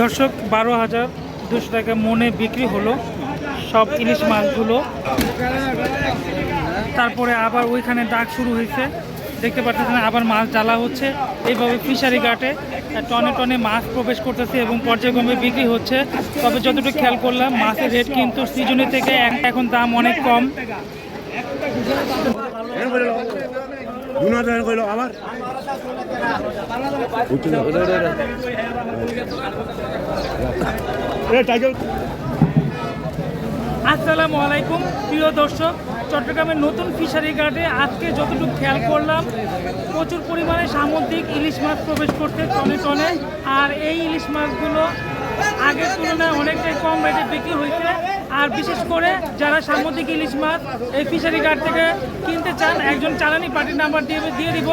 দর্শক, বারো হাজার দুশো টাকা মনে বিক্রি হলো সব ইলিশ মাছগুলো। তারপরে আবার ওইখানে ডাক শুরু হয়েছে। দেখতে পাচ্ছেন আবার মাছ জ্বালা হচ্ছে। এইভাবে ফিশারি ঘাটে টনে টনে মাছ প্রবেশ করতেছে এবং পর্যায়ক্রমে বিক্রি হচ্ছে। তবে যতটুকু খেয়াল করলাম, মাছের রেট কিন্তু সিজনে থেকে এখন দাম অনেক কম। দুনা আসসালামু আলাইকুম, প্রিয় দর্শক, চট্টগ্রামের নতুন ফিশারি ঘাটে আজকে যতটুকু খেয়াল করলাম, প্রচুর পরিমাণে সামুদ্রিক ইলিশ মাছ প্রবেশ করছে টনে টনে, আর এই ইলিশ মাছগুলো আগের তুলনায় অনেকটাই কম রেটে বিক্রি হয়েছে। আর বিশেষ করে যারা সামুদ্রিক ইলিশ মাছ এই ফিশারি ঘাট থেকে কিনতে চান, একজন চালানি পার্টির নাম্বার দিয়ে দিয়ে দিব।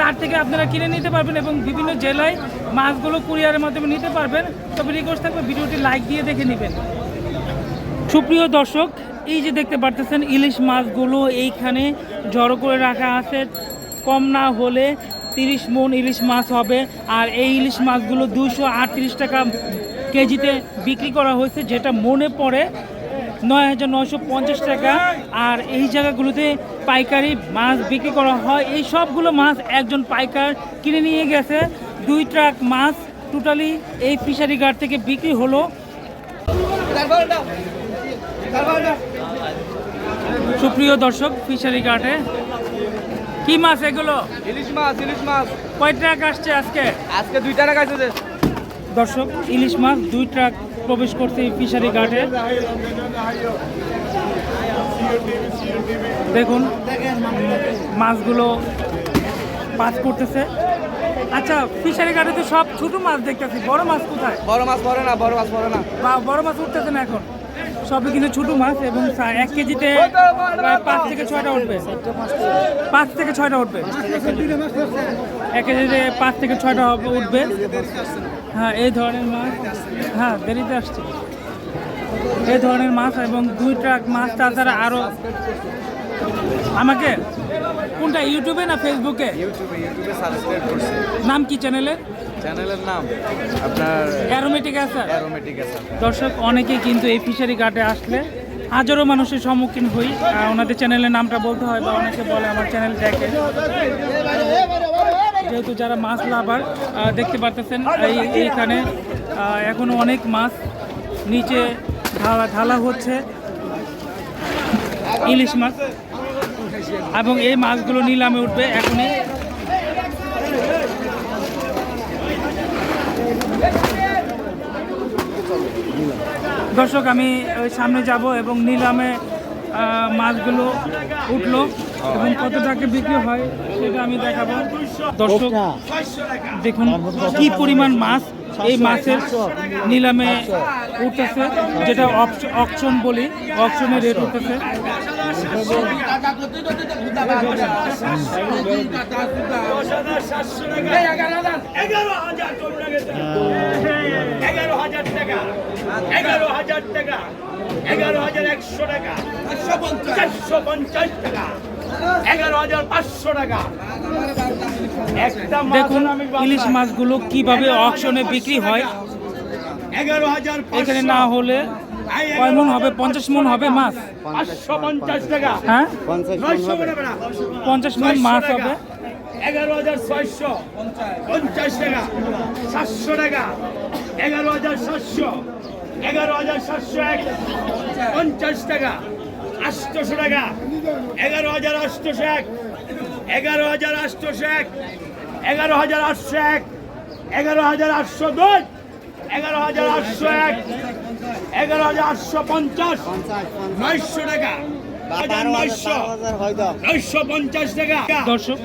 তার থেকে আপনারা কিনে নিতে পারবেন এবং বিভিন্ন জেলায় মাছগুলো কুরিয়ারের মাধ্যমে নিতে পারবেন। তবে রিকোয়েস্ট থাকবে ভিডিওটি লাইক দিয়ে দেখে নেবেন। সুপ্রিয় দর্শক, এই যে দেখতে পারতেছেন ইলিশ মাছগুলো, এইখানে জড়ো করে রাখা আছে। কম না হলে তিরিশ মন ইলিশ মাছ হবে। আর এই ইলিশ মাছগুলো দুশো টাকা কেজিতে বিক্রি করা হয়েছে, যেটা মনে পড়ে নয় হাজার নয়শো পঞ্চাশ টাকা। আর এই জায়গাগুলোতে পাইকারি মাছ বিক্রি করা হয়। এই সবগুলো মাছ একজন পাইকার কিনে নিয়ে গেছে। দুই ট্রাক মাছ টোটালি এই ফিশারি ঘাট থেকে বিক্রি হলো। সুপ্রিয় দর্শক ফিশারি ঘাটে কি মাছ এগুলো? ইলিশ মাছ ইলিশ মাছ। কয় ট্রাক আসছে আজকে? আজকে দুই ট্রাক আছে দর্শক ইলিশ মাছ দুই ট্রাক প্রবেশ করছে ফিশারি ঘাটে। দেখুন মাছগুলো পাস করতেছে। আচ্ছা ফিশারি ঘাটে তো সব ছোট মাছ দেখতেছি। বড় মাছ কোথায়? বড় মাছ পড়ে না বড় মাছ পড়ে না। বা বড় মাছ উঠতেছে না এখন? সবই কিন্তু ছোট মাছ এবং এক কেজিতে প্রায় পাঁচ থেকে ছয়টা উঠবে। পাঁচ থেকে ছয়টা উঠবে। এক কেজিতে পাঁচ থেকে ছয়টা উঠবে। হ্যাঁ এই ধরনের মাছ হ্যাঁ দেরিতে আসছে। এই ধরনের মাছ এবং দুই ট্রাক মাছ তাছাড়া আরও আমাকে কোনটা ইউটিউবে না ফেসবুকে? ইউটিউবে ইউটিউবে সাবস্ক্রাইব করছি। নাম কি চ্যানেলের? চ্যানেলের নাম আপনার অ্যারোমেটিক আছে অ্যারোমেটিক দর্শক অনেকেই কিন্তু এই ফিশারি ঘাটে আসলে হাজারো মানুষের সম্মুখীন হই। ওনাদের চ্যানেলের নামটা বলতে হয় বা অনেকে বলে আমার চ্যানেল দেখে যেহেতু যারা মাছ লাভার দেখতে পারতেছেন এই এইখানে আহ, এখনও অনেক মাছ নিচে ঢালা ঢালা হচ্ছে। ইলিশ মাছ। এবং এই মাছগুলো নিলামে উঠবে এখনই। দর্শক আমি সামনে যাব এবং নিলামে মাছগুলো উঠল এবং কত টাকা বিক্রি হয় সেটা আমি দেখাবো। দর্শক, দেখুন কি পরিমাণ মাছ এই মাছের নিলামে উঠতেছে, যেটা অকশন বলি অকশনের রেট উঠতেছে। এগারো হাজার এগারো হাজার টাকা এগারো হাজার একশো টাকা চারশো পঞ্চাশ টাকা এগারো হাজার পাঁচশো টাকা। দেখুন ইলিশ মাছগুলো কীভাবে অকশনে বিক্রি হয়। এগারো হাজার এখানে না হলে কয় মন হবে? পঞ্চাশ মন হবে মাছ? হ্যাঁ? পঞ্চাশ মন মাছ হবে। এগারো হাজার ছয়শো। পঞ্চাশ টাকা। সাতশো টাকা। এগারো হাজার সাতশো। এগারো হাজার সাতশো এক, পঞ্চাশ টাকা, আটশোশো টাকা, এগারো হাজার আটশোশো এক, এগারো হাজার আটশোশো এক, এগারো হাজার আটশো এক, এগারো হাজার আটশো দুই, এগারো হাজার আটশো এক, এগারো হাজার আটশো পঞ্চাশ, নয়শো টাকা। দর্শক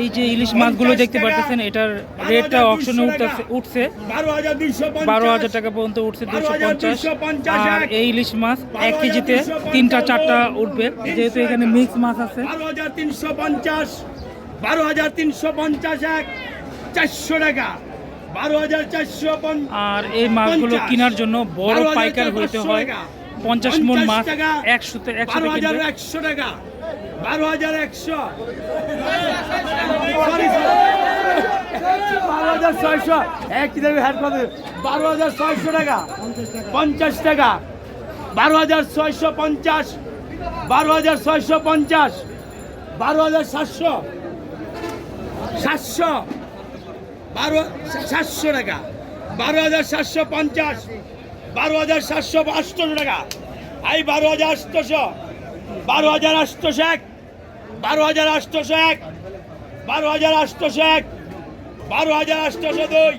এই যে ইলিশ মাছগুলো দেখতে পাচ্ছেন এটার রেটটা অকশনে উঠতেছে উঠছে বারো হাজার টাকা পর্যন্ত উঠছে দুশো পঞ্চাশ 12,250 আর এই ইলিশ মাছ এক কেজিতে তিনটা চারটা উঠবে যেহেতু এখানে মিক্স মাছ আছে বারো হাজার তিনশো পঞ্চাশ বারো হাজার তিনশো পঞ্চাশ এক চারশো টাকা বারো হাজার চারশো আর এই মাছগুলো কেনার জন্য বড় পাইকার হইতে হয়। পঞ্চাশ মন মাছ টাকা। একশোতে বারো হাজার একশো টাকা বারো হাজার একশো। বারো হাজার ছয়শো এক দেবে পাবে। বারো হাজার ছয়শো টাকা পঞ্চাশ টাকা। বারো হাজার ছয়শো পঞ্চাশ বারো হাজার ছয়শো পঞ্চাশ বারো হাজার সাতশো সাতশো বারো সাতশো টাকা বারো হাজার সাতশো পঞ্চাশ বারো হাজার সাতশো আটশো টাকা। এই বারো হাজার আটশোশো বারো হাজার আটশোশো এক। বারো হাজার আটশোশো এক। বারো হাজার আটশোশো এক। বারো হাজার আটশোশো দুই।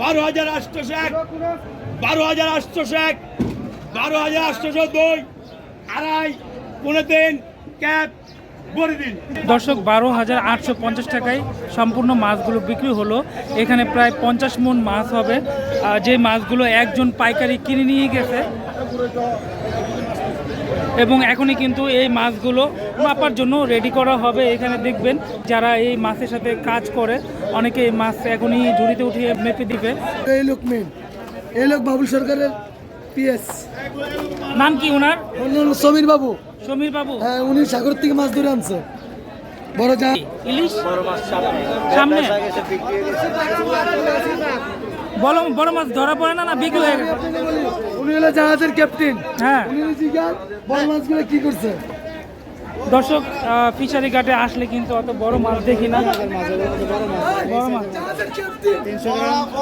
বারো হাজার আটশোশো এক। বারো হাজার আটশোশো এক। বারো হাজার আটশোশো দুই আড়াই। পনেরো তিন ক্যাপ। দর্শক বারো হাজার আটশো পঞ্চাশ টাকায় সম্পূর্ণ মাছগুলো বিক্রি হলো। এখানে প্রায় পঞ্চাশ মন মাছ হবে। যে মাছগুলো একজন পাইকারি কিনে নিয়ে গেছে এবং এখনই কিন্তু এই মাছগুলো মাপার জন্য রেডি করা হবে। এখানে দেখবেন যারা এই মাছের সাথে কাজ করে অনেকে এই মাছ এখনই ঝুড়িতে উঠিয়ে মেপে দিবে। এই লোক মেন এই লোক বাবুল সরকারের পিএস নাম কি ওনার? সমীর বাবু। সমীর বাবু? হ্যাঁ উনি সাগর থেকে মাছ ধরে আনছে। বড় যা ইলিশ? সামনে? বড় বড় মাছ ধরা পড়ে না না বিক্রি হয়ে গেছে? উনি হলো জাহাজের ক্যাপ্টেন হ্যাঁ। উনি জিজ্ঞাসা বড় মাছগুলো কি করছে? দর্শক ফিশারি ঘাটে আসলে কিন্তু অত বড় মাছ দেখি না। বড় মাছ।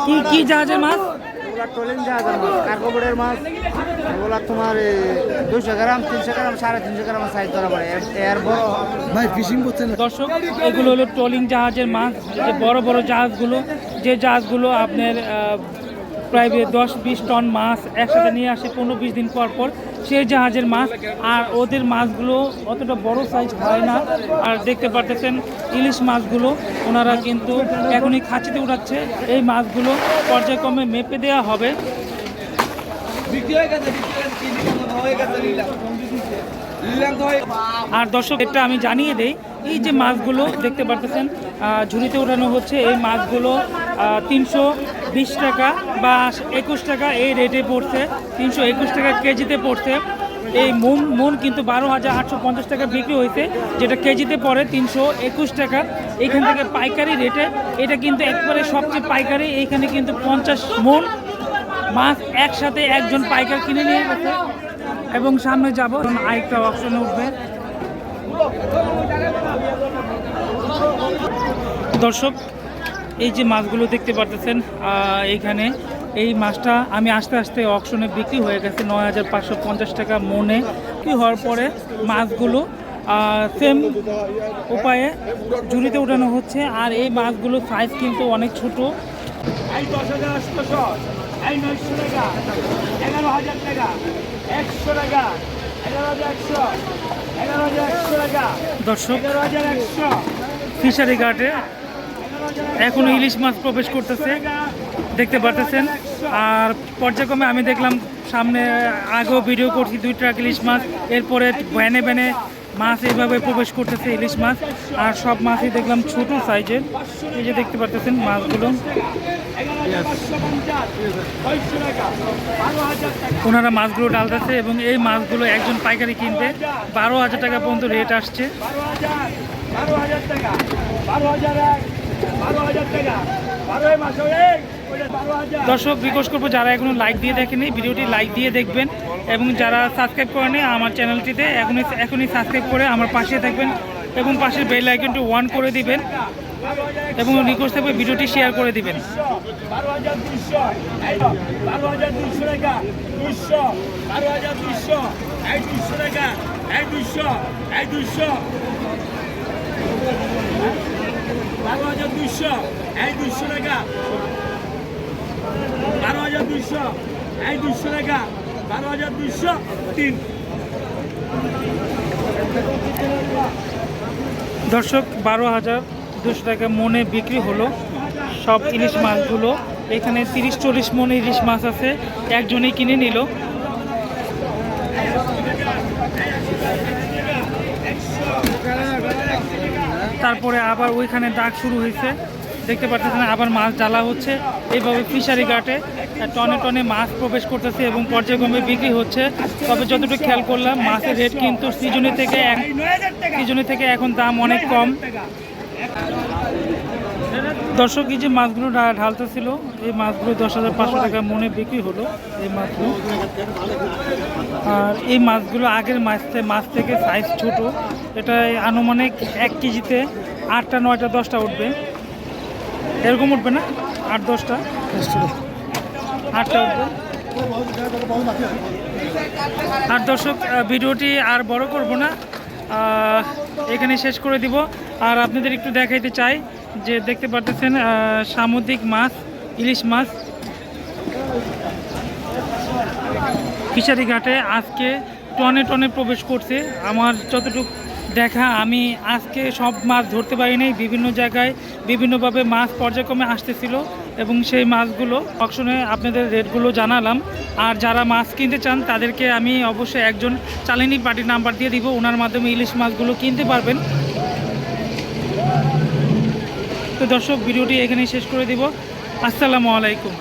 কি কি জাহাজের মাছ? মাছ কার্গোবোর্ডের মাছ এগুলা তোমার দুইশো গ্রাম তিনশো গ্রাম সাড়ে তিনশো গ্রাম সাইজ ধরা পড়ে। এর- এর বড় ভাই ফিশিং করছে দর্শক এগুলো হলো ট্রলিং জাহাজের মাছ যে বড় বড় জাহাজগুলো যে জাহাজগুলো আপনার আহ, প্রায় দশ বিশ টন মাছ একসাথে নিয়ে আসে পনেরো বিশ দিন পর পর। সেই জাহাজের মাছ, আর ওদের মাছগুলো অতটা বড় সাইজ হয় না। আর দেখতে পারতেছেন, ইলিশ মাছগুলো ওনারা কিন্তু এখনই খাঁচিতে উঠাচ্ছে এই মাছগুলো পর্যায়ক্রমে মেপে দেওয়া হবে। আর দর্শক, এটা আমি জানিয়ে দেই, এই যে মাছগুলো দেখতে পারতেছেন ঝুড়িতে ওঠানো হচ্ছে, এই মাছগুলো তিনশো বিশ টাকা বা একুশ টাকা এই রেটে পড়ছে। তিনশো একুশ টাকা কেজিতে পড়ছে। এই মন মন কিন্তু বারো হাজার আটশো পঞ্চাশ টাকা বিক্রি হয়েছে, যেটা কেজিতে পড়ে তিনশো একুশ টাকা। এখান থেকে পাইকারি রেটে এটা কিন্তু একবারে সবচেয়ে পাইকারি। এইখানে কিন্তু পঞ্চাশ মন মাছ একসাথে একজন পাইকার কিনে নিয়ে গেছে। এবং সামনে যাব আরেকটা অপশনে উঠবে। দর্শক এই যে মাছগুলো দেখতে পারতেছেন এইখানে এই মাছটা আমি আস্তে আস্তে অকশনে বিক্রি হয়ে গেছে নয় হাজার পাঁচশো পঞ্চাশ টাকা মনে। কি হওয়ার পরে মাছগুলো সেম উপায়ে ঝুড়িতে উঠানো হচ্ছে। আর এই মাছগুলো সাইজ কিন্তু অনেক ছোটো। এই দশ হাজার আটশোশো এই নয়শো টাকা এগারো হাজার টাকা একশো টাকা এগারো হাজার একশো এগারো হাজার একশো টাকা দর্শক এগারো হাজার একশো। ফিশারি ঘাটে এখনও ইলিশ মাছ প্রবেশ করতেছে, দেখতে পারতেছেন। আর পর্যায়ক্রমে আমি দেখলাম সামনে আগেও ভিডিও করছি দুই ট্রাক ইলিশ মাছ, এরপরে ভ্যানে ভ্যানে মাছ এইভাবে প্রবেশ করতেছে ইলিশ মাছ। আর সব মাছই দেখলাম ছোট সাইজের এই যে দেখতে পারতেছেন মাছগুলো। ওনারা মাছগুলো ডালতেছে এবং এই মাছগুলো একজন পাইকারি কিনতে বারো হাজার টাকা পর্যন্ত রেট আসছে। দর্শক রিকোয়েস্ট করব যারা এখনও লাইক দিয়ে দেখেনি, ভিডিওটি লাইক দিয়ে দেখবেন এবং যারা সাবস্ক্রাইব করেনি, আমার চ্যানেলটিতে এখনই এখনই সাবস্ক্রাইব করে আমার পাশে থাকবেন এবং পাশের বেল আইকনটি ওয়ান করে দিবেন। এবং রিকোয়েস্ট থাকবে ভিডিওটি শেয়ার করে দিবেন। বারো হাজার দুইশো এই টাকা বারো হাজার দুইশো টাকা বারো হাজার দুইশো তিন। দর্শক বারো হাজার দুশো টাকা মনে বিক্রি হলো। সব ইলিশ মাছগুলো। এখানে তিরিশ, চল্লিশ মন ইলিশ মাছ আছে। একজনই কিনে নিল। তারপরে আবার ওইখানে ডাক শুরু হয়েছে। দেখতে পাচ্ছেন, আবার মাছ জ্বালা হচ্ছে। এইভাবে ফিশারি ঘাটে টনে টনে মাছ প্রবেশ করতেছে এবং পর্যায়ক্রমে বিক্রি হচ্ছে। তবে যতটুকু খেয়াল করলাম, মাছের রেট কিন্তু সিজনি থেকে এক সিজনি থেকে এখন দাম অনেক কম। দর্শক, এই যে মাছগুলো ঢালতেছিল, এই মাছগুলো দশ হাজার পাঁচশো টাকা মনে বিক্রি হলো, এই মাছগুলো। আর এই মাছগুলো আগের মাছ মাছ থেকে সাইজ ছোট। এটা আনুমানিক এক কেজিতে আটটা, নয়টা, দশটা উঠবে। এরকম উঠবে না? আট, দশটা? আটটা উঠবে। আর দর্শক ভিডিওটি আর বড় করব না। এখানে শেষ করে দিব। আর আপনাদের একটু দেখাইতে চাই যে দেখতে পারতেছেন সামুদ্রিক মাছ, ইলিশ মাছ। ফিশারি ঘাটে আজকে টনে টনে প্রবেশ করছে। আমার যতটুকু দেখা, আমি আজকে সব মাছ ধরতে পারিনি বিভিন্ন জায়গায় বিভিন্নভাবে মাছ পর্যায়ক্রমে আসতেছিল এবং সেই মাছগুলো অকশনে আপনাদের রেটগুলো জানালাম। আর যারা মাছ কিনতে চান, তাদেরকে আমি অবশ্যই একজন চালিনী পার্টির নাম্বার দিয়ে দিব। ওনার মাধ্যমে ইলিশ মাছগুলো কিনতে পারবেন। তো দর্শক ভিডিওটি এখানেই শেষ করে দিব। আসসালামু আলাইকুম।